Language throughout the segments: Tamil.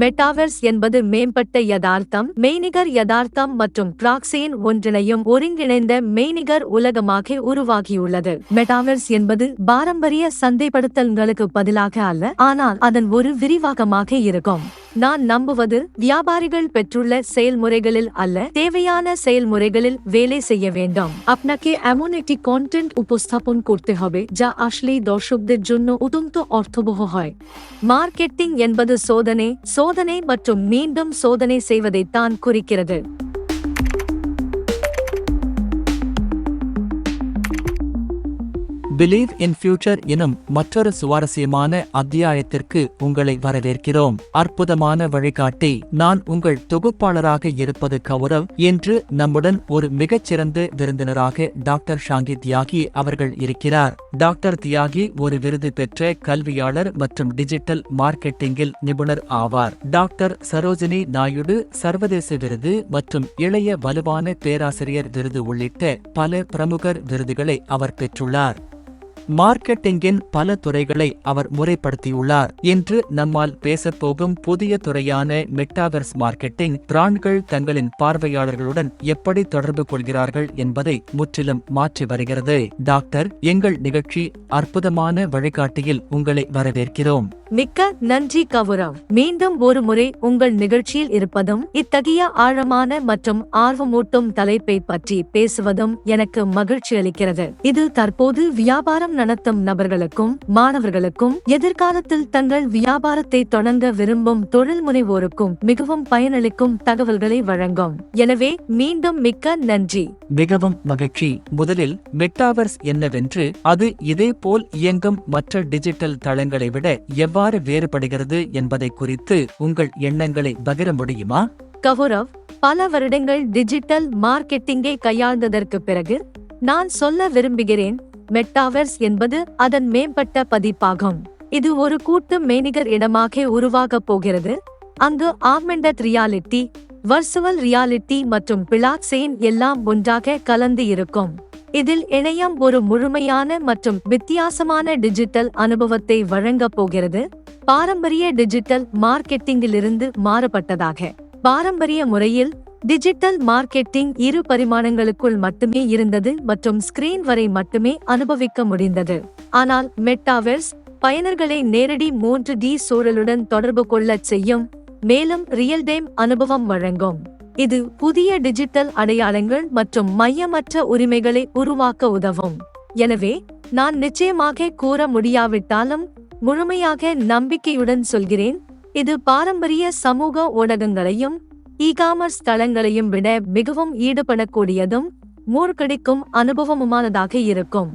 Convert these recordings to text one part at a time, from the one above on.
மெட்டாவர்ஸ் என்பது மேம்பட்ட யதார்த்தம் மெய்நிகர் யதார்த்தம் மற்றும் பிராக்சியின் ஒன்றிணையும் ஒருங்கிணைந்த மெய்நிகர் உலகமாக உருவாகியுள்ளது மெட்டாவர்ஸ் என்பது பாரம்பரிய சந்தைப்படுத்தல்களுக்கு பதிலாக அல்ல ஆனால் அதன் ஒரு விரிவாக்கமாக இருக்கும் நான் நம்புவது வியாபாரிகள் பெற்றுள்ள செயல்முறைகளில் அல்ல தேவையான செயல்முறைகளில் வேலை செய்ய வேண்டும் আপনাকে এমন একটি কন্টেন্ট উপস্থাপন করতে হবে যা আসলেই দর্শকদের জন্য অত্যন্ত অর্থবহ হয় மார்க்கெட்டிங் என்பது சோதனை சோதனை சோதனை மற்றும் மீண்டும் சோதனை செய்வதைத்தான் குறிக்கிறது. பிலீவ் இன் ஃபியூச்சர் எனும் மற்றொரு சுவாரஸ்யமான அத்தியாயத்திற்கு உங்களை வரவேற்கிறோம். அற்புதமான வழிகாட்டி நான் உங்கள் தொகுப்பாளராக இருப்பது கௌரவ் என்று நம்முடன் ஒரு மிகச்சிறந்த விருந்தினராக டாக்டர் ஷாங்கி தியாகி அவர்கள் இருக்கிறார். டாக்டர் தியாகி ஒரு விருது பெற்ற கல்வியாளர் மற்றும் டிஜிட்டல் மார்க்கெட்டிங்கில் நிபுணர் ஆவார். டாக்டர் சரோஜினி நாயுடு சர்வதேச விருது மற்றும் இளைய வலுவான பேராசிரியர் விருது உள்ளிட்ட பல பிரமுகர் விருதுகளை அவர் பெற்றுள்ளார். மார்க்கெட்டிங்கின் பல துறைகளை அவர் முறைப்படுத்தியுள்ளார் இன்று நம்மால் பேசப்போகும் புதிய துறையான மெட்டாவர்ஸ் மார்க்கெட்டிங் பிராண்ட்கள் தங்களின் பார்வையாளர்களுடன் எப்படி தொடர்பு கொள்கிறார்கள் என்பதை முற்றிலும் மாற்றி வருகிறது. டாக்டர் எங்கள் நிகழ்ச்சி அற்புதமான வழிகாட்டியில் உங்களை வரவேற்கிறோம். மிக்க நன்றி கவுரவ் மீண்டும் ஒரு முறை உங்கள் நிகழ்ச்சியில் இருப்பதும் இத்தகைய ஆழமான மற்றும் ஆர்வமூட்டும் தலைப்பை பற்றி பேசுவதும் எனக்கு மகிழ்ச்சி அளிக்கிறது. இது தற்போது வியாபாரம் நடத்தும் நபர்களுக்கும் மாணவர்களுக்கும் எதிர்காலத்தில் தங்கள் வியாபாரத்தை தொடங்க விரும்பும் தொழில் முனைவோருக்கும் மிகவும் பயனளிக்கும் தகவல்களை வழங்கும். எனவே மீண்டும் மிக்க நன்றி. மிகவும் மகிழ்ச்சி. முதலில் மெட்டாவர்ஸ் என்னவென்று அது இதேபோல் இயங்கும் மற்ற டிஜிட்டல் தளங்களை விட எவ்வாறு வேறுபடுகிறது என்பதை குறித்து உங்கள் எண்ணங்களை பகிர முடியுமா? கவுரவ் பல வருடங்கள் டிஜிட்டல் மார்க்கெட்டிங்கை கையாள்ந்ததற்கு பிறகு நான் சொல்ல விரும்புகிறேன் மெட்டாவர்ஸ் என்பது அதன் மேம்பட்ட பதிப்பாகும். இது ஒரு கூட்டு மெய்நிகர் இடமாக உருவாக போகிறது. அங்கு ஆமெண்டட் ரியாலிட்டி வர்ச்சுவல் ரியாலிட்டி மற்றும் பிளாக்செயின் எல்லாம் ஒன்றாக கலந்து இருக்கும். இதில் இணையம் ஒரு முழுமையான மற்றும் வித்தியாசமான டிஜிட்டல் அனுபவத்தை வழங்கப் போகிறது. பாரம்பரிய டிஜிட்டல் மார்க்கெட்டிங்கிலிருந்து மாறுபட்டதாக. பாரம்பரிய முறையில் டிஜிட்டல் மார்க்கெட்டிங் இரு பரிமாணங்களுக்குள் மட்டுமே இருந்தது மற்றும் ஸ்கிரீன் வரை மட்டுமே அனுபவிக்க முடிந்தது. ஆனால் மெட்டாவெர்ஸ் பயனர்களை நேரடி மூன்று டி சூழலுடன் தொடர்பு கொள்ளச் செய்யும் மேலும் ரியல் டைம் அனுபவம் வழங்கும். இது புதிய டிஜிட்டல் அடையாளங்கள் மற்றும் மையமற்ற உரிமைகளை உருவாக்க உதவும். எனவே நான் நிச்சயமாக கூற முடியாவிட்டாலும் முழுமையாக நம்பிக்கையுடன் சொல்கிறேன் இது பாரம்பரிய சமூக ஊடகங்களையும் இ காமர்ஸ் தளங்களையும் விட மிகவும் ஈடுபடக்கூடியதும் மூழ்கடிக்கும் அனுபவமுமானதாக இருக்கும்.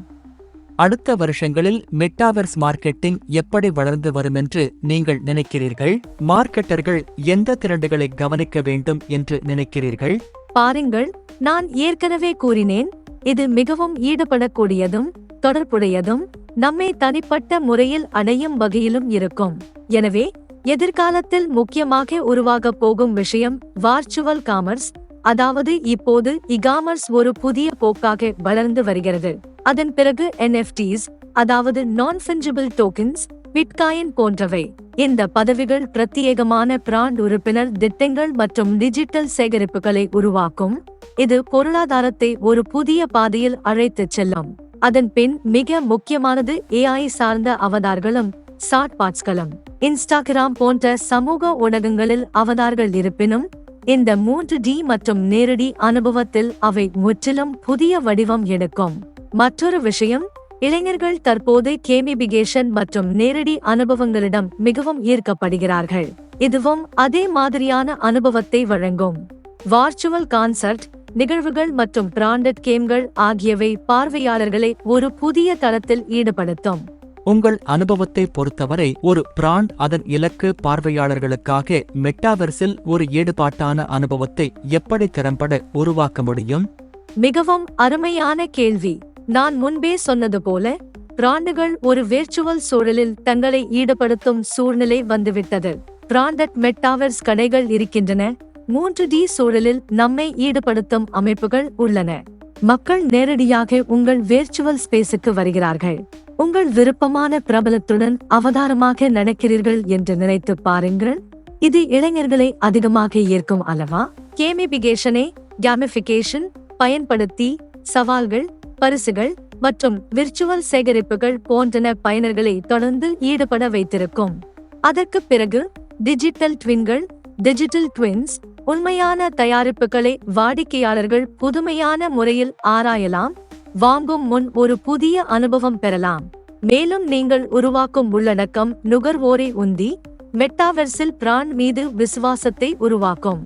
அடுத்த வருஷங்களில் மெட்டாவர்ஸ் மார்க்கெட்டிங் எப்படி வளர்ந்து வரும் என்று நீங்கள் நினைக்கிறீர்கள்? மார்க்கெட்டர்கள் எந்த திரண்டுகளை கவனிக்க வேண்டும் என்று நினைக்கிறீர்கள்? பாருங்கள் நான் ஏற்கனவே கூறினேன் இது மிகவும் ஈடுபடக்கூடியதும் தொடர்புடையதும் நம்மை தனிப்பட்ட முறையில் அடையும் வகையிலும் இருக்கும். எனவே எதிர்காலத்தில் முக்கியமாக உருவாகப் போகும் விஷயம் வார்ச்சுவல் காமர்ஸ் அதாவது இப்போது இகாமர்ஸ் ஒரு புதிய போக்காக வளர்ந்து வருகிறது. அதன் பிறகு என்எஃப்டிஸ் அதாவது நான் ஃபெஞ்சிபிள் டோக்கன்ஸ் பிட்காயின் போன்றவை. இந்த பதவிகள் பிரத்யேகமான பிராண்ட் உறுப்பினர் திட்டங்கள் மற்றும் டிஜிட்டல் சேகரிப்புகளை உருவாக்கும். இது பொருளாதாரத்தை ஒரு புதிய பாதையில் அழைத்துச் செல்லும். அதன் பின் மிக முக்கியமானது ஏஐ சார்ந்த அவதார்களும் சாட்பாட்ஸ்களும். இன்ஸ்டாகிராம் போன்ற சமூக ஊடகங்களில் அவதார்கள் இருப்பினும் இந்த மூன்று டி மற்றும் நேரடி அனுபவத்தில் அவை முற்றிலும் புதிய வடிவம் எடுக்கும். மற்றொரு விஷயம் இளைஞர்கள் தற்போது கேமிபிகேஷன் மற்றும் நேரடி அனுபவங்களிடம் மிகவும் ஈர்க்கப்படுகிறார்கள். இதுவும் அதே மாதிரியான அனுபவத்தை வழங்கும். வார்ச்சுவல் கான்சர்ட் நிகழ்வுகள் மற்றும் பிராண்டட் கேம்கள் ஆகியவை பார்வையாளர்களை ஒரு புதிய தளத்தில் ஈடுபடுத்தும். உங்கள் அனுபவத்தை பொறுத்தவரை ஒரு பிராண்ட் அதன் இலக்கு பார்வையாளர்களுக்காக மெட்டாவர்ஸில் ஒரு ஈடுபாட்டான அனுபவத்தை எப்படி திறம்பட உருவாக்க முடியும்? மிகவும் அருமையான கேள்வி. நான் முன்பே சொன்னது போல பிராண்டுகள் ஒரு விர்ச்சுவல் சூழலில் தங்களை ஈடுபடுத்தும் சூழ்நிலை வந்துவிட்டது. பிராண்டட் மெட்டாவர்ஸ் கடைகள் இருக்கின்றன. மூன்று டி சூழலில் நம்மை ஈடுபடுத்தும் அமைப்புகள் உள்ளன. மக்கள் நேரடியாக உங்கள் விர்ச்சுவல் ஸ்பேஸுக்கு வருகிறார்கள். உங்கள் விருப்பமான பிரபலத்துடன் அவதாரமாக நடக்கிறீர்கள் என்று நினைத்து பாருங்கள். இது இளைஞர்களை அதிகமாக ஈர்க்கும் அல்லவா? கேமிபிகேஷனை கேமிஃபிகேஷன் பயன்படுத்தி சவால்கள் பரிசுகள் மற்றும் விர்ச்சுவல் சேகரிப்புகள் போன்றன பயனர்களை தொடர்ந்து ஈடுபட வைத்திருக்கும். அதற்கு பிறகு டிஜிட்டல் ட்வின்கள் டிஜிட்டல் ட்வின்ஸ் உண்மையான தயாரிப்புகளை வாடிக்கையாளர்கள் புதுமையான முறையில் ஆராயலாம். வாங்கும் முன் ஒரு புதிய அனுபவம் பெறலாம். மேலும் நீங்கள் உருவாக்கும் உள்ளடக்கம் நுகர்வோரை உந்தி மெட்டாவெர்ஸில் பிராண்ட் மீது விசுவாசத்தை உருவாக்கும்.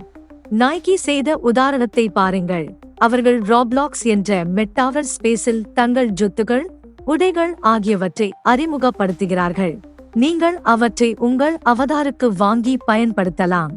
நாய்கி செய்த உதாரணத்தை பாருங்கள். அவர்கள் ராப்லாக்ஸ் என்ற மெட்டாவர் ஸ்பேஸில் தங்கள் ஜொத்துகள் உடைகள் ஆகியவற்றை அறிமுகப்படுத்துகிறார்கள். நீங்கள் அவற்றை உங்கள் அவதாருக்கு வாங்கி பயன்படுத்தலாம்.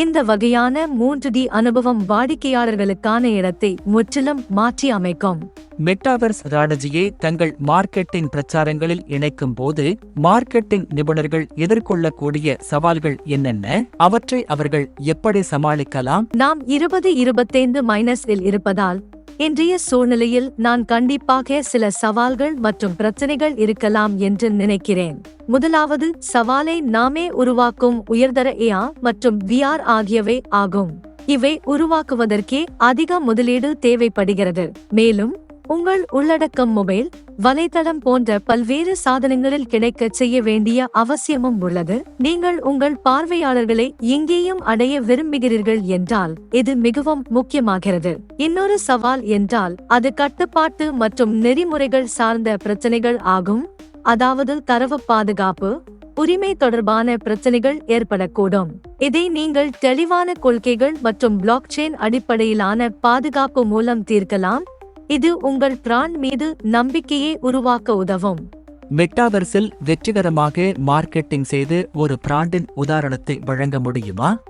இந்த வகையான மூன்று டி அனுபவம் வாடிக்கையாளர்களுக்கான இடத்தை முற்றிலும் மாற்றி அமைக்கும். மெட்டாவர்ஸ் ராடஜியை தங்கள் மார்க்கெட்டிங் பிரச்சாரங்களில் இணைக்கும் போது மார்க்கெட்டிங் நிபுணர்கள் எதிர்கொள்ளக்கூடிய சவால்கள் என்னென்ன? அவற்றை அவர்கள் எப்படி சமாளிக்கலாம்? நாம் இருபது இருபத்தைந்து மைனஸில் இருப்பதால் இன்றைய சூழ்நிலையில் நான் கண்டிப்பாக சில சவால்கள் மற்றும் பிரச்சனைகள் இருக்கலாம் என்று நினைக்கிறேன். முதலாவது சவாலை நாமே உருவாக்கும் உயர்தர ஏஆ மற்றும் விஆர் ஆகியவை ஆகும். இவை உருவாக்குவதற்கே அதிக முதலீடு தேவைப்படுகிறது. மேலும் உங்கள் உள்ளடக்கம் மொபைல் வலைதளம் போன்ற பல்வேறு சாதனங்களில் கிடைக்கச் செய்ய வேண்டிய அவசியமும் உள்ளது. நீங்கள் உங்கள் பார்வையாளர்களை எங்கேயும் அடைய விரும்புகிறீர்கள் என்றால் இது மிகவும் முக்கியமாகிறது. இன்னொரு சவால் என்றால் அது கட்டுப்பாட்டு மற்றும் நெறிமுறைகள் சார்ந்த பிரச்சனைகள் ஆகும். அதாவது தரவு பாதுகாப்பு உரிமை தொடர்பான பிரச்சனைகள் ஏற்படக்கூடும். இதை நீங்கள் தெளிவான கொள்கைகள் மற்றும் பிளாக்செயின் அடிப்படையிலான பாதுகாப்பு மூலம் தீர்க்கலாம். இது உங்கள் பிராண்ட் மீது நம்பிக்கையை உருவாக்க உதவும். மெட்டாவர்ஸில் வெற்றிகரமாக மார்க்கெட்டிங் செய்து ஒரு பிராண்டின் உதாரணத்தை வழங்க முடியுமா?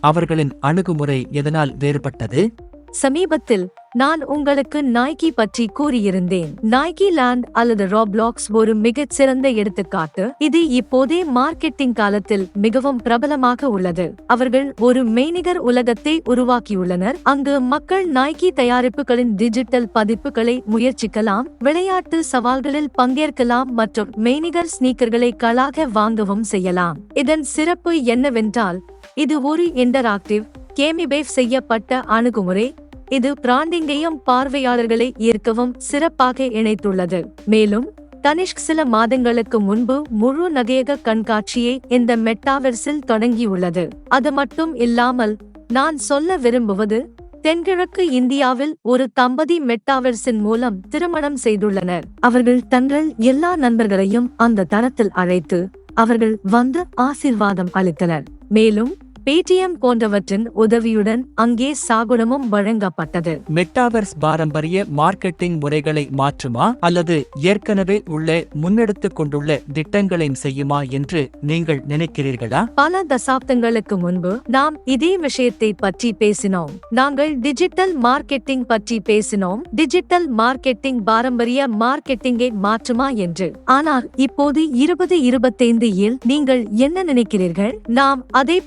அவர்களின் அணுகுமுறை எதனால் வேறுபட்டது? சமீபத்தில் நான் உங்களுக்கு நாய்கி பற்றி கூறியிருந்தேன். நாய்கி லேண்ட் அல்லது ராப்லாக்ஸ் ஒரு மிகச் சிறந்த எடுத்துக்காட்டு. இது இப்போதே மார்க்கெட்டிங் காலத்தில் மிகவும் பிரபலமாக உள்ளது. அவர்கள் ஒரு மெய்நிகர் உலகத்தை உருவாக்கியுள்ளனர். அங்கு மக்கள் நாய்கி தயாரிப்புகளின் டிஜிட்டல் பதிப்புகளை முயற்சிக்கலாம் விளையாட்டு சவால்களில் பங்கேற்கலாம் மற்றும் மெய்நிகர் ஸ்னீக்கர்களை களாக வாங்கவும் செய்யலாம். இதன் சிறப்பு என்னவென்றால் இது ஒரு இன்டராக்டிவ் கேமிபேவ் செய்யப்பட்ட அணுகுமுறை இது பிராண்டிங்கையும் பார்வையாளர்களை ஈர்க்கவும் சிறப்பாக இணைத்துள்ளது. மேலும் தனிஷ்க் சில மாதங்களுக்கு முன்பு முழு நகையக கண்காட்சியை இந்த மெட்டாவெர்ஸில் தொடங்கியுள்ளது. அது மட்டும் இல்லாமல் நான் சொல்ல விரும்புவது தென்கிழக்கு இந்தியாவில் ஒரு தம்பதி மெட்டாவெர்ஸின் மூலம் திருமணம் செய்துள்ளனர். அவர்கள் தங்கள் எல்லா நண்பர்களையும் அந்த தளத்தில் அழைத்து அவர்கள் வந்து ஆசிர்வாதம் அளித்தனர். மேலும் பேடிஎம் போன்றவற்றின் உதவியுடன் அங்கே சாகுனமும் வழங்கப்பட்டது. மெட்டாவர்ஸ் பாரம்பரிய மார்க்கெட்டிங் முறைகளை மாற்றுமா அல்லது ஏற்கனவே உள்ள முன்னெடுத்துக் கொண்டுள்ள திட்டங்களையும் செய்யுமா என்று நீங்கள் நினைக்கிறீர்களா? பல தசாப்தங்களுக்கு முன்பு நாம் இதே விஷயத்தை பற்றி பேசினோம். நாங்கள் டிஜிட்டல் மார்க்கெட்டிங் பற்றி பேசினோம். டிஜிட்டல் மார்க்கெட்டிங் பாரம்பரிய மார்க்கெட்டிங்கை மாற்றுமா என்று. ஆனால் இப்போது இருபது இருபத்தைந்து இல் நீங்கள் என்ன நினைக்கிறீர்கள்? நாம் அதை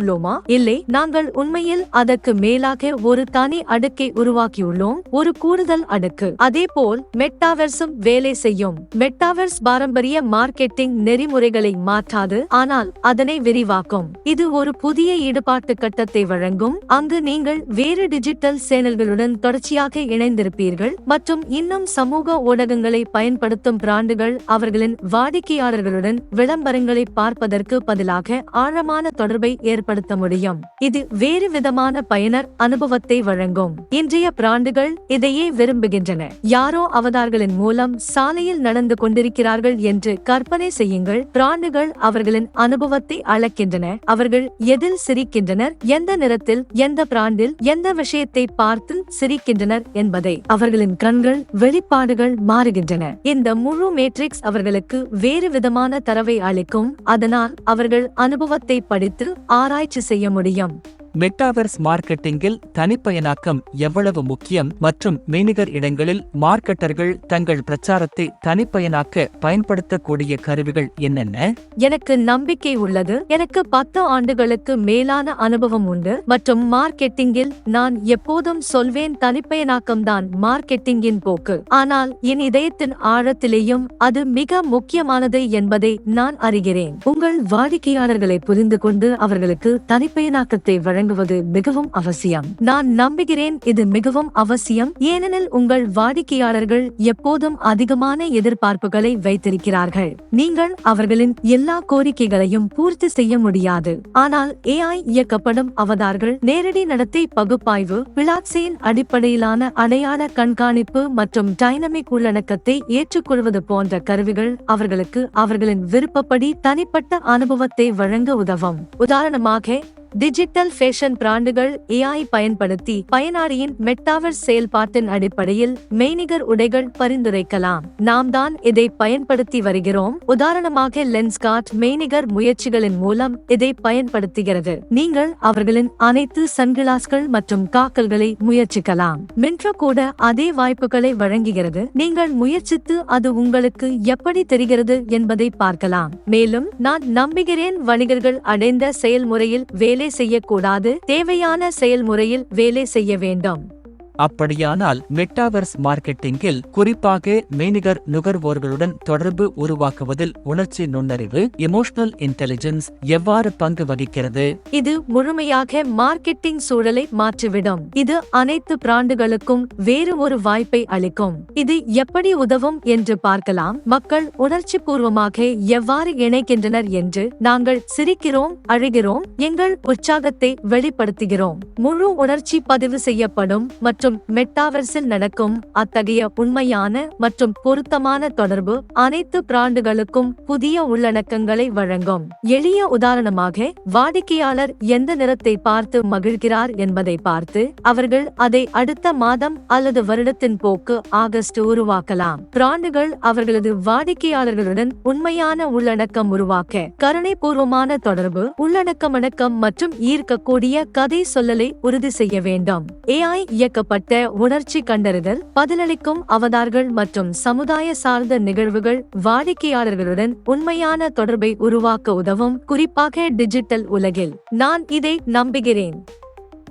மாற்றியுள்ளோமா இல்லை நாங்கள் உண்மையில் அதற்கு மேலாக ஒரு தனி அடுக்கை உருவாக்கியுள்ளோம் ஒரு கூடுதல் அடுக்கு. அதேபோல் மெட்டாவர்ஸும் வேலை செய்யும். மெட்டாவர்ஸ் பாரம்பரிய மார்க்கெட்டிங் நெறிமுறைகளை மாற்றாது ஆனால் அதனை விரிவாக்கும். இது ஒரு புதிய ஈடுபாட்டு கட்டத்தை வழங்கும். அங்கு நீங்கள் வேறு டிஜிட்டல் சேனல்களுடன் தொடர்ச்சியாக இணைந்திருப்பீர்கள் மற்றும் இன்னும் சமூக ஊடகங்களை பயன்படுத்தும் பிராண்டுகள் அவர்களின் வாடிக்கையாளர்களுடன் விளம்பரங்களை பார்ப்பதற்கு பதிலாக ஆழமான தொடர்பை ஏற்படுத்த முடியும். இது வேறு விதமான பயனர் அனுபவத்தை வழங்கும். இன்றைய பிராண்டுகள் இதையே விரும்புகின்றன. யாரோ அவதார்களின் மூலம் சாலையில் நடந்து கொண்டிருக்கிறார்கள் என்று கற்பனை செய்யுங்கள். பிராண்டுகள் அவர்களின் அனுபவத்தை அளக்கின்றன. அவர்கள் எதில் சிரிக்கின்றனர்? எந்த நிறத்தில் எந்த பிராண்டில் எந்த விஷயத்தை பார்த்து சிரிக்கின்றனர் என்பதை. அவர்களின் கண்கள் வெளிப்பாடுகள் மாறுகின்றன. இந்த முழு மேட்ரிக்ஸ் அவர்களுக்கு வேறு விதமான தரவை அளிக்கும். அதனால் அவர்கள் அனுபவத்தை படித்து ஆராய்ச்சி செய்ய முடியும். மெட்டாவர்ஸ் மார்க்கெட்டிங்கில் தனிப்பயனாக்கம் எவ்வளவு முக்கியம் மற்றும் மெய்நிகர் இடங்களில் மார்க்கெட்டர்கள் தங்கள் பிரச்சாரத்தை தனிப்பயனாக்க பயன்படுத்தக்கூடிய கருவிகள் என்னென்ன? எனக்கு நம்பிக்கை உள்ளது. எனக்கு பத்து ஆண்டுகளுக்கு மேலான அனுபவம் உண்டு. மற்றும் மார்க்கெட்டிங்கில் நான் எப்போதும் சொல்வேன் தனிப்பயனாக்கம் தான் மார்க்கெட்டிங்கின் போக்கு. ஆனால் என் இதயத்தின் ஆழத்திலேயும் அது மிக முக்கியமானது என்பதை நான் அறிகிறேன். உங்கள் வாடிக்கையாளர்களை புரிந்து கொண்டு அவர்களுக்கு தனிப்பயனாக்கத்தை வழங்குவது மிகவும் அவசியம். நான் நம்புகிறேன் இது மிகவும் அவசியம். ஏனெனில் உங்கள் வாடிக்கையாளர்கள் எப்போதும் அதிகமான எதிர்பார்ப்புகளை வைத்திருக்கிறார்கள். நீங்கள் அவர்களின் எல்லா கோரிக்கைகளையும் பூர்த்தி செய்ய முடியாது. ஆனால் ஏஐ இயக்கப்படும் அவதார்கள் நேரடி நடத்தை பகுப்பாய்வு பிளாட்சையின் அடிப்படையிலான அடையாள கண்காணிப்பு மற்றும் டைனமிக் உள்ளடக்கத்தை ஏற்றுக்கொள்வது போன்ற கருவிகள் அவர்களுக்கு அவர்களின் விருப்பப்படி தனிப்பட்ட அனுபவத்தை வழங்க உதவும். உதாரணமாக டிஜிட்டல் ஃபேஷன் பிராண்டுகள் ஏஐ பயன்படுத்தி பயனாளியின் மெட்டாவர் செயல்பாட்டின் அடிப்படையில் மெய்நிகர் உடைகள் பரிந்துரைக்கலாம். நாம் தான் இதை பயன்படுத்தி வருகிறோம். உதாரணமாக லென்ஸ்கார்ட் மெய்நிகர் முயற்சிகளின் மூலம் இதை பயன்படுத்துகிறது. நீங்கள் அவர்களின் அனைத்து சன்கிளாஸ்கள் மற்றும் காக்கல்களை முயற்சிக்கலாம். மின்ட்ரோ கூட அதே வாய்ப்புகளை வழங்குகிறது. நீங்கள் முயற்சித்து அது உங்களுக்கு எப்படி தெரிகிறது என்பதை பார்க்கலாம். மேலும் நான் நம்புகிறேன் வணிகர்கள் அடைந்த செயல்முறையில் வேலை வேலை செய்யக்கூடாது. தேவையான செயல்முறையில் வேலை செய்ய வேண்டும். அப்படியானால் மெட்டாவர்ஸ் மார்க்கெட்டிங்கில் குறிப்பாக மெய்நிகர் நுகர்வோர்களுடன் தொடர்பு உருவாக்குவதில் உணர்ச்சி நுண்ணறிவு எமோஷனல் இன்டெலிஜென்ஸ் எவ்வாறு பங்கு வகிக்கிறது? இது முழுமையாக மார்க்கெட்டிங் சூழலை மாற்றிவிடும். இது அனைத்து பிராண்டுகளுக்கும் வேறு ஒரு வாய்ப்பை அளிக்கும். இது எப்படி உதவும் என்று பார்க்கலாம். மக்கள் உணர்ச்சி பூர்வமாக எவ்வாறு இணைக்கின்றனர் என்று நாங்கள் சிரிக்கிறோம் அழுகிறோம் எங்கள் உற்சாகத்தை வெளிப்படுத்துகிறோம். முழு உணர்ச்சி பதிவு செய்யப்படும் மற்றும் மெட்டாவர்ஸில் நடக்கும் அத்தகைய உண்மையான மற்றும் பொருத்தமான தொடர்பு அனைத்து பிராண்டுகளுக்கும் புதிய உள்ளடக்கங்களை வழங்கும். எளிய உதாரணமாக வாடிக்கையாளர் எந்த நிறத்தை பார்த்து மகிழ்கிறார் என்பதை பார்த்து அவர்கள் அதை அடுத்த மாதம் அல்லது வருடத்தின் போக்கு ஆகஸ்ட் உருவாக்கலாம். பிராண்டுகள் அவர்களது வாடிக்கையாளர்களுடன் உண்மையான உள்ளடக்கம் உருவாக்க கருணைபூர்வமான தொடர்பு உள்ளடக்கமடக்கம் மற்றும் ஈர்க்கக்கூடிய கதை சொல்லலை உறுதி செய்ய வேண்டும். ஏஐ இயக்கப்பட்ட உணர்ச்சி கண்டறிதல் பதிலளிக்கும் அவதார்கள் மற்றும் சமுதாய சார்ந்த நிகழ்வுகள் வாடிக்கையாளர்களுடன் உண்மையான தொடர்பை உருவாக்க உதவும் குறிப்பாக டிஜிட்டல் உலகில். நான் இதை நம்புகிறேன்.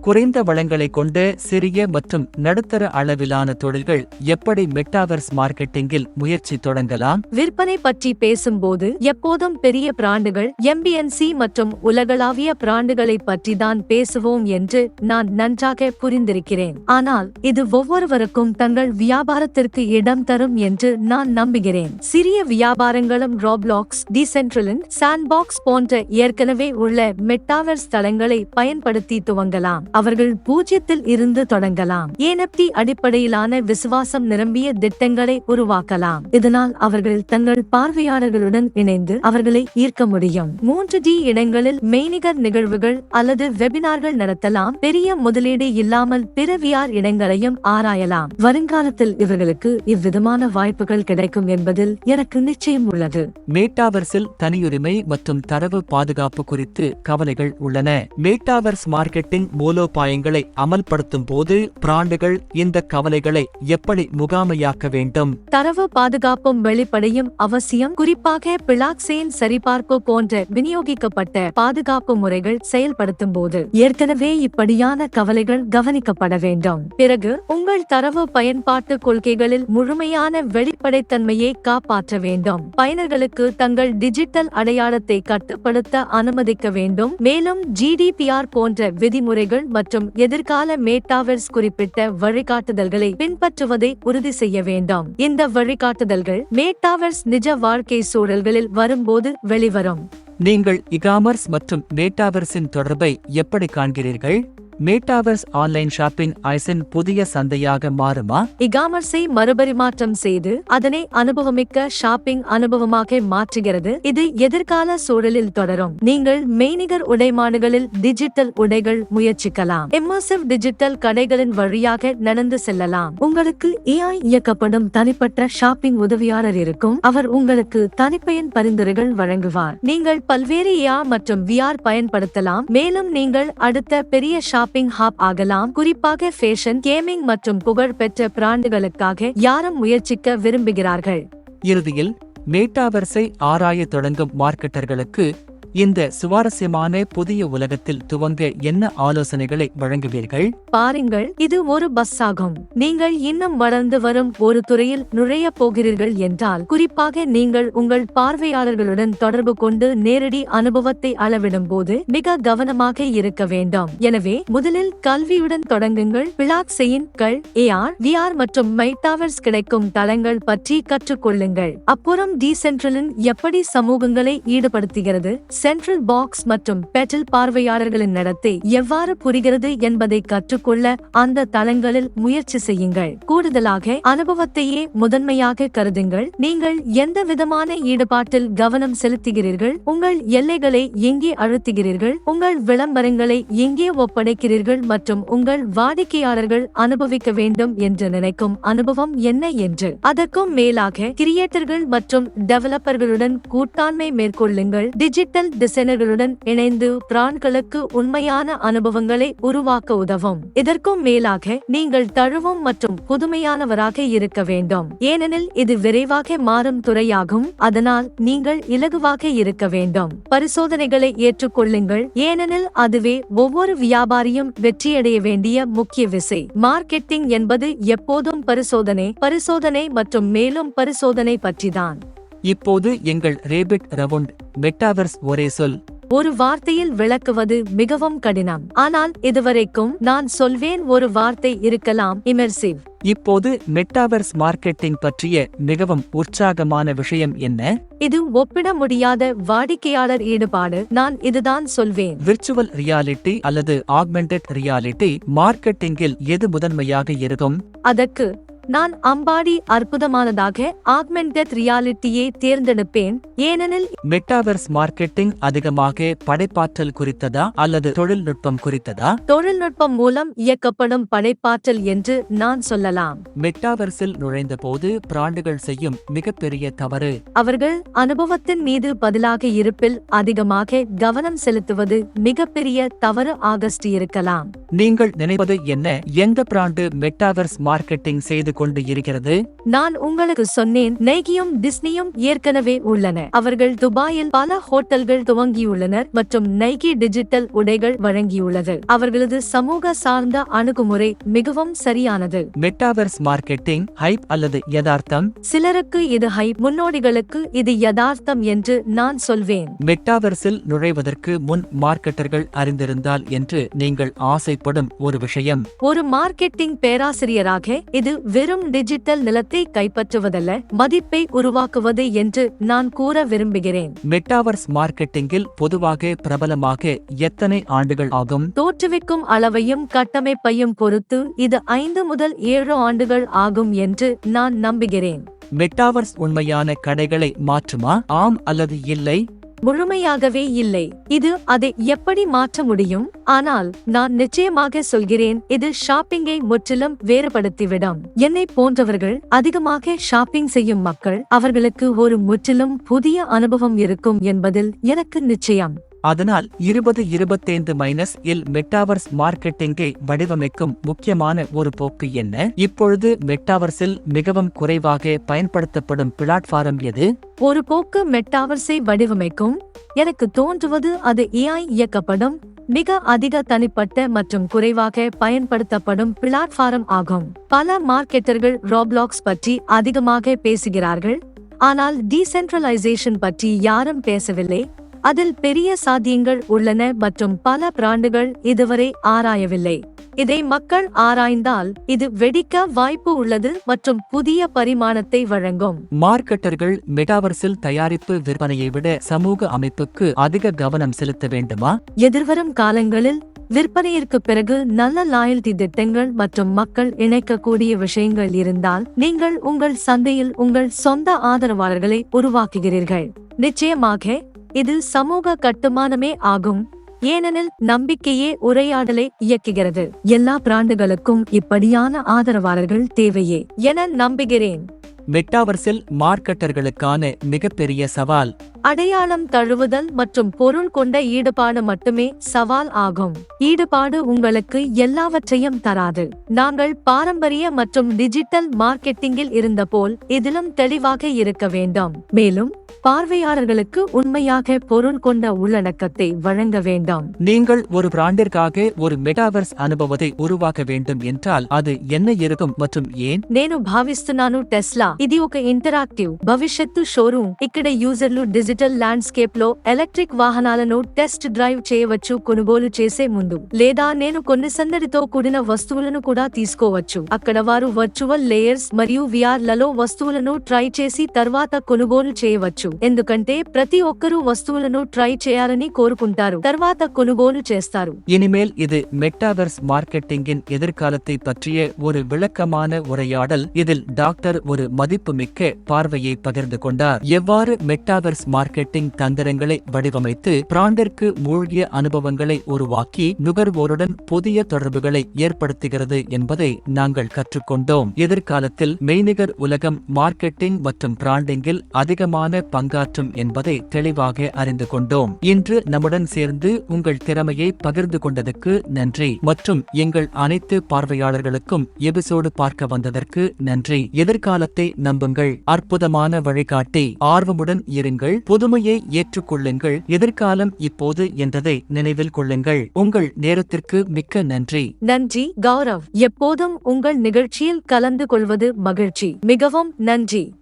குறைந்த வளங்களை கொண்ட சிறிய மற்றும் நடுத்தர அளவிலான தொழில்கள் எப்படி மெட்டாவர்ஸ் மார்க்கெட்டிங்கில் முயற்சி தொடங்கலாம்? விற்பனை பற்றி பேசும்போது எப்போதும் பெரிய பிராண்டுகள் எம்பிஎன்சி மற்றும் உலகளாவிய பிராண்டுகளை பற்றி தான் பேசுவோம் என்று நான் நன்றாக புரிந்திருக்கிறேன். ஆனால் இது ஒவ்வொருவருக்கும் தங்கள் வியாபாரத்திற்கு இடம் தரும் என்று நான் நம்புகிறேன். சிறிய வியாபாரங்களும் ராப்லாக்ஸ் டிசென்ட்ரலின் சாண்ட்பாக்ஸ் போன்ற ஏற்கனவே உள்ள மெட்டாவர்ஸ் தளங்களை பயன்படுத்தி துவங்கலாம். அவர்கள் பூஜ்ஜியத்தில் இருந்து தொடங்கலாம். ஏனப்டி அடிப்படையிலான விசுவாசம் நிரம்பிய திட்டங்களை உருவாக்கலாம். இதனால் அவர்கள் தங்கள் பார்வையாளர்களுடன் இணைந்து அவர்களை ஈர்க்க முடியும். மூன்று டி இடங்களில் மெய்நிகர் நிகழ்வுகள் அல்லது வெபினார்கள் நடத்தலாம். பெரிய முதலீடு இல்லாமல் பிற விஆர் இடங்களையும் ஆராயலாம். வருங்காலத்தில் இவர்களுக்கு இவ்விதமான வாய்ப்புகள் கிடைக்கும் என்பதில் எனக்கு நிச்சயம் உள்ளது. மேட்டாவர்ஸில் தனியுரிமை மற்றும் தரவு பாதுகாப்பு குறித்து கவலைகள் உள்ளன. மேட்டாவர்ஸ் மார்க்கெட்டிங் மூலோபாயங்களை அமல்படுத்தும் போது பிராண்டுகள் இந்த கவலைகளை எப்படி முகாமையாக்க வேண்டும்? தரவு பாதுகாப்பும் வெளிப்படையும் அவசியம். குறிப்பாக பிளாக்செயின் சரிபார்ப்பு போன்ற விநியோகிக்கப்பட்ட பாதுகாப்பு முறைகள் செயல்படுத்தும் போது ஏற்கனவே இப்படியான கவலைகள் கவனிக்கப்பட வேண்டும். பிறகு உங்கள் தரவு பயன்பாட்டு கொள்கைகளில் முழுமையான வெளிப்படைத்தன்மையை காப்பாற்ற வேண்டும். பயனர்களுக்கு தங்கள் டிஜிட்டல் அடையாளத்தை கட்டுப்படுத்த அனுமதிக்க வேண்டும். மேலும் ஜிடிபிஆர் போன்ற விதிமுறைகள் மற்றும் எதிர்கால மேட்டாவர்ஸ் குறிப்பிட்ட வழிகாட்டுதல்களை பின்பற்றுவதை உறுதி செய்ய வேண்டும். இந்த வழிகாட்டுதல்கள் மேட்டாவர்ஸ் நிஜ வாழ்க்கை சூழல்களில் வரும்போது வெளிவரும். நீங்கள் இகாமர்ஸ் மற்றும் மேட்டாவர்ஸின் தொடர்பை எப்படி காண்கிறீர்கள்? மேட்டாவர்ஸ் ஆன்லைன் ஷாப்பிங் ஐசன் புதிய சந்தையாக மாறுமா? இகாமர்ஸை மறுபரிமாற்றம் செய்து அதனை அனுபவமிக்க ஷாப்பிங் அனுபவமாக மாற்றுகிறது. இது எதிர்கால சூழலில் தொடரும். நீங்கள் மெய்நிகர் உடைமாடுகளில் டிஜிட்டல் உடைகள் முயற்சிக்கலாம். இம்மர்சிவ் டிஜிட்டல் கடைகளின் வழியாக நடந்து செல்லலாம். உங்களுக்கு ஏஐ இயக்கப்படும் தனிப்பட்ட ஷாப்பிங் உதவியாளர் இருக்கும். அவர் உங்களுக்கு தனிப்பயன் பரிந்துரைகள் வழங்குவார். நீங்கள் பல்வேறு ஏஆ மற்றும் விஆர் பயன்படுத்தலாம். மேலும் நீங்கள் அடுத்த பெரிய ஷாப்பிங் ஹாப் ஆகலாம். குறிப்பாக ஃபேஷன் கேமிங் மற்றும் புகழ்பெற்ற பிராண்டுகளுக்காக யாரும் முயற்சிக்க விரும்புகிறார்கள். இறுதியில் மேட்டாவர்ஸை ஆராயத் தொடங்கும் மார்க்கெட்டர்களுக்கு இந்த சுவாரஸ்யமான புதிய உலகத்தில் துவங்க என்ன ஆலோசனைகளை வழங்குவீர்கள்? பாருங்கள் இது ஒரு பஸ் ஆகும் நீங்கள் இன்னும் வளர்ந்து வரும் ஒரு துறையில் நுழைய போகிறீர்கள் என்றால் குறிப்பாக நீங்கள் உங்கள் பார்வையாளர்களுடன் தொடர்பு கொண்டு நேரடி அனுபவத்தை அளவிடும் போது மிக கவனமாக இருக்க வேண்டும். எனவே முதலில் கல்வியுடன் தொடங்குங்கள். பிளாக்ஸையின் கள் ஏஆர் விஆர் மற்றும் மைட்டாவர்ஸ் கிடைக்கும் தளங்கள் பற்றி கற்றுக்கொள்ளுங்கள். அப்புறம் டீசென்ட்ரலின் எப்படி சமூகங்களை ஈடுபடுத்துகிறது? சென்ட்ரல் பாக்ஸ் மற்றும் பெட்டல் பார்வையாளர்களின் நடத்தை எவ்வாறு புரிகிறது என்பதை கற்றுக்கொள்ள அந்த தளங்களில் முயற்சி செய்யுங்கள். கூடுதலாக அனுபவத்தையே முதன்மையாக கருதுங்கள். நீங்கள் எந்த விதமான ஈடுபாட்டில் கவனம் செலுத்துகிறீர்கள்? உங்கள் எல்லைகளை எங்கே அழுத்துகிறீர்கள்? உங்கள் விளம்பரங்களை எங்கே ஒப்படைக்கிறீர்கள்? மற்றும் உங்கள் வாடிக்கையாளர்கள் அனுபவிக்க வேண்டும் என்று நினைக்கும் அனுபவம் என்ன என்று. அதற்கும் மேலாக கிரியேட்டர்கள் மற்றும் டெவலப்பர்களுடன் கூட்டாண்மை மேற்கொள்ளுங்கள். டிஜிட்டல் டிசைனர்களுடன் இணைந்து பிராண்களுக்கு உண்மையான அனுபவங்களை உருவாக்க உதவும். இதற்கும் மேலாக நீங்கள் தழுவும் மற்றும் புதுமையானவராக இருக்க வேண்டும். ஏனெனில் இது விரைவாக மாறும் துறையாகும். அதனால் நீங்கள் இலகுவாக இருக்க வேண்டும். பரிசோதனைகளை ஏற்றுக்கொள்ளுங்கள். ஏனெனில் அதுவே ஒவ்வொரு வியாபாரியும் வெற்றியடைய வேண்டிய முக்கிய விசை. மார்க்கெட்டிங் என்பது எப்போதும் பரிசோதனை பரிசோதனை மற்றும் மேலும் பரிசோதனை பற்றிதான். இப்போது எங்கள் ரேபிட் ரவுண்ட் மெட்டாவர்ஸ் ஒரே சொல். ஒரு வார்த்தையில் விளக்குவது மிகவும் கடினம். ஆனால் இதுவரைக்கும் நான் சொல்வேன் ஒரு வார்த்தை இருக்கலாம் இமெர்சிவ் இப்போது மெட்டாவர்ஸ் மார்க்கெட்டிங் பற்றிய மிகவும் உற்சாகமான விஷயம் என்ன? இது ஒப்பிட முடியாத வாடிக்கையாளர் ஈடுபாடு. நான் இதுதான் சொல்வேன். விர்ச்சுவல் ரியாலிட்டி அல்லது ஆக்மெண்டட் ரியாலிட்டி மார்க்கெட்டிங்கில் எது முதன்மையாக இருக்கும்? அதற்கு நான் அம்பாடி அற்புதமானதாக ஆக்மெண்டட் ரியாலிட்டியை தேர்ந்தெடுப்பேன். ஏனெனில் மெட்டாவர்ஸ் மார்க்கெட்டிங் அதிகமாக படைப்பாற்றல் குறித்ததா அல்லது தொழில்நுட்பம் குறித்ததா? தொழில்நுட்பம் மூலம் இயக்கப்படும் படைப்பாற்றல் என்று நான் சொல்லலாம். மெட்டாவர்ஸில் நுழைந்தபோது பிராண்டுகள் செய்யும் மிகப்பெரிய தவறு. அவர்கள் அனுபவத்தின் மீது பதிலாக இருப்பில் அதிகமாக கவனம் செலுத்துவது மிகப்பெரிய தவறு ஆகஸ்ட் இருக்கலாம். நீங்கள் நினைப்பது என்ன? எந்த பிராண்டு மெட்டாவர்ஸ் மார்க்கெட்டிங் செய்து கொண்டு இருக்கிறது. நான் உங்களுக்கு சொன்னேன் நைகியும் டிஸ்னியும் ஏற்கனவே உள்ளன. அவர்கள் துபாயில் பல ஹோட்டல்கள் துவங்கியுள்ளனர் மற்றும் நைகி டிஜிட்டல் உடைகள் வழங்கியுள்ளது. அவர்களது சமூக சார்ந்த அணுகுமுறை மிகவும் சரியானது. மெட்டாவர்ஸ் மார்க்கெட்டிங் ஹைப் அல்லது யதார்த்தம்? சிலருக்கு இது ஹை முன்னோடிகளுக்கு இது யதார்த்தம் என்று நான் சொல்வேன். மெட்டாவர்ஸில் நுழைவதற்கு முன் மார்க்கெட்டர்கள் அறிந்திருந்தால் என்று நீங்கள் ஆசைப்படும் ஒரு விஷயம். ஒரு மார்க்கெட்டிங் பேராசிரியராக இது வெறும் டிஜிட்டல் நிலத்தை கைப்பற்றுவதல்ல மதிப்பை உருவாக்குவது என்று நான் கூற விரும்புகிறேன். மெட்டாவர்ஸ் மார்க்கெட்டிங்கில் பொதுவாக பிரபலமாக எத்தனை ஆண்டுகள் ஆகும்? தோற்றுவிக்கும் அளவையும் கட்டமைப்பையும் பொறுத்து இது ஐந்து முதல் ஏழு ஆண்டுகள் ஆகும் என்று நான் நம்புகிறேன். மெட்டாவர்ஸ் உண்மையான கடைகளை மாற்றுமா? ஆம் அல்லது இல்லை? முழுமையாகவே இல்லை. இது அதை எப்படி மாற்ற முடியும்? ஆனால் நான் நிச்சயமாக சொல்கிறேன் இது ஷாப்பிங்கை முற்றிலும் வேறுபடுத்திவிடும். என்னை போன்றவர்கள் அதிகமாக ஷாப்பிங் செய்யும் மக்கள் அவர்களுக்கு ஒரு முற்றிலும் புதிய அனுபவம் இருக்கும் என்பதில் எனக்கு நிச்சயம். அதனால் இருபது இருபத்தைந்து மைனஸ் இல் மெட்டாவர்ஸ் மார்க்கெட்டிங்கை வடிவமைக்கும் முக்கியமான ஒரு போக்கு என்ன? இப்பொழுது மெட்டாவர்ஸில் மிகவும் குறைவாக பயன்படுத்தப்படும் பிளாட்ஃபாரம் எது? ஒரு போக்கு மெட்டாவர்ஸை வடிவமைக்கும். எனக்கு தோன்றுவது அது ஏஐ இயக்கப்படும். மிக அதிக தனிப்பட்ட மற்றும் குறைவாக பயன்படுத்தப்படும் பிளாட்ஃபாரம் ஆகும். பல மார்க்கெட்டர்கள் ரோப்ளாக்ஸ் பற்றி அதிகமாக பேசுகிறார்கள். ஆனால் டீசென்ட்ரலைசேஷன் பற்றி யாரும் பேசவில்லை. அதில் பெரிய சாத்தியங்கள் உள்ளன மற்றும் பல பிராண்டுகள் இதுவரை ஆராயவில்லை. இதை மக்கள் ஆராய்ந்தால் இது வெடிக்க வாய்ப்பு உள்ளது மற்றும் புதிய பரிமாணத்தை வழங்கும். மார்க்கெட்டர்கள் மெட்டாவர்ஸில் தயாரிப்பு விற்பனையை விட சமூக அமைப்புக்கு அதிக கவனம் செலுத்த வேண்டுமா? எதிர்வரும் காலங்களில் விற்பனையிற்கு பிறகு நல்ல லாயல்டி திட்டங்கள் மற்றும் மக்கள் இணைக்கக்கூடிய விஷயங்கள் இருந்தால் நீங்கள் உங்கள் சந்தையில் உங்கள் சொந்த ஆதரவாளர்களை உருவாக்குகிறீர்கள். நிச்சயமாக இது சமூக கட்டுமானமே ஆகும். ஏனெனில் நம்பிக்கையே உரையாடலை இயக்குகிறது. எல்லா பிராண்டுகளுக்கும் இப்படியான ஆதரவாளர்கள் தேவையே என நம்புகிறேன். மெட்டாவர்சில் மார்க்கெட்டர்களுக்கான மிகப்பெரிய சவால் அடையாளம் தழுவுதல் மற்றும் பொருள் கொண்ட ஈடுபாடு மட்டுமே சவால் ஆகும் ஈடுபாடு உங்களுக்கு எல்லாவற்றையும் தராது நாங்கள் பாரம்பரிய மற்றும் டிஜிட்டல் மார்க்கெட்டிங்கில் இருந்தபோல் இதிலும் தெளிவாக இருக்க வேண்டும் மேலும் பார்வையாளர்களுக்கு உண்மையாக பொருள் கொண்ட உள்ளடக்கத்தை வழங்க வேண்டும் நீங்கள் ஒரு பிராண்டிற்காக ஒரு மெட்டாவர்ஸ் அனுபவத்தை உருவாக்க வேண்டும் என்றால் அது என்ன இருக்கும் மற்றும் ஏன் నేను భావిస్తున్నాను టెస్లా ఇది ఒక ఇంటరాక్టివ్ భవిష్యత్తు షోరూమ్ ఇక్కడ యూజర్లు డిజిటల్ ల్యాండ్స్కేప్ లో ఎలక్ట్రిక్ వాహనాలను టెస్ట్ డ్రైవ్ చేయవచ్చు కొనుగోలు చేసే ముందు లేదా నేను కొన్ని సందడితో కూడిన వస్తువులను కూడా తీసుకోవచ్చు అక్కడ వారు వర్చువల్ లేయర్స్ మరియు విఆర్ లలో వస్తువులను ట్రై చేసి తర్వాత కొనుగోలు చేయవచ్చు ఎందుకంటే ప్రతి ఒక్కరూ వస్తువులను ట్రై చేయాలని కోరుకుంటారు తర్వాత కొనుగోలు చేస్తారు இனிமேல் இது மெட்டாவர்ஸ் மார்க்கெட்டிங்கின் எதிர்காலத்தை பற்றிய ஒரு விளக்கமான உரையாடல் இதில் டாக்டர் ஒரு மதிப்புமிக்க பார்வையை பகிர்ந்து கொண்டார் எவ்வாறு மெட்டாவர்ஸ் மார்க்கெட்டிங் தந்திரங்களை வடிவமைத்து பிராண்டிற்கு மூழ்கிய அனுபவங்களை உருவாக்கி நுகர்வோருடன் புதிய தொடர்புகளை ஏற்படுத்துகிறது என்பதை நாங்கள் கற்றுக்கொண்டோம். எதிர்காலத்தில் மெய்நிகர் உலகம் மார்க்கெட்டிங் மற்றும் பிராண்டிங்கில் அதிகமான பங்காற்றும் என்பதை தெளிவாக அறிந்து கொண்டோம். இன்று நம்முடன் சேர்ந்து உங்கள் திறமையை பகிர்ந்து கொண்டதற்கு நன்றி. மற்றும் எங்கள் அனைத்து பார்வையாளர்களுக்கும் எபிசோடு பார்க்க வந்ததற்கு நன்றி. எதிர்காலத்தை நம்புங்கள். அற்புதமான வழிகாட்டி. ஆர்வமுடன் இருங்கள். புதுமையை ஏற்றுக்கொள்ளுங்கள். எதிர்காலம் இப்போது என்றதை நினைவில் கொள்ளுங்கள். உங்கள் நேரத்திற்கு மிக்க நன்றி. நன்றி கௌரவ். எப்போதும் உங்கள் நிகழ்ச்சியில் கலந்து கொள்வது மகிழ்ச்சி. மிகவும் நன்றி.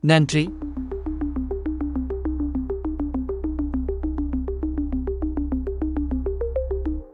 நன்றி.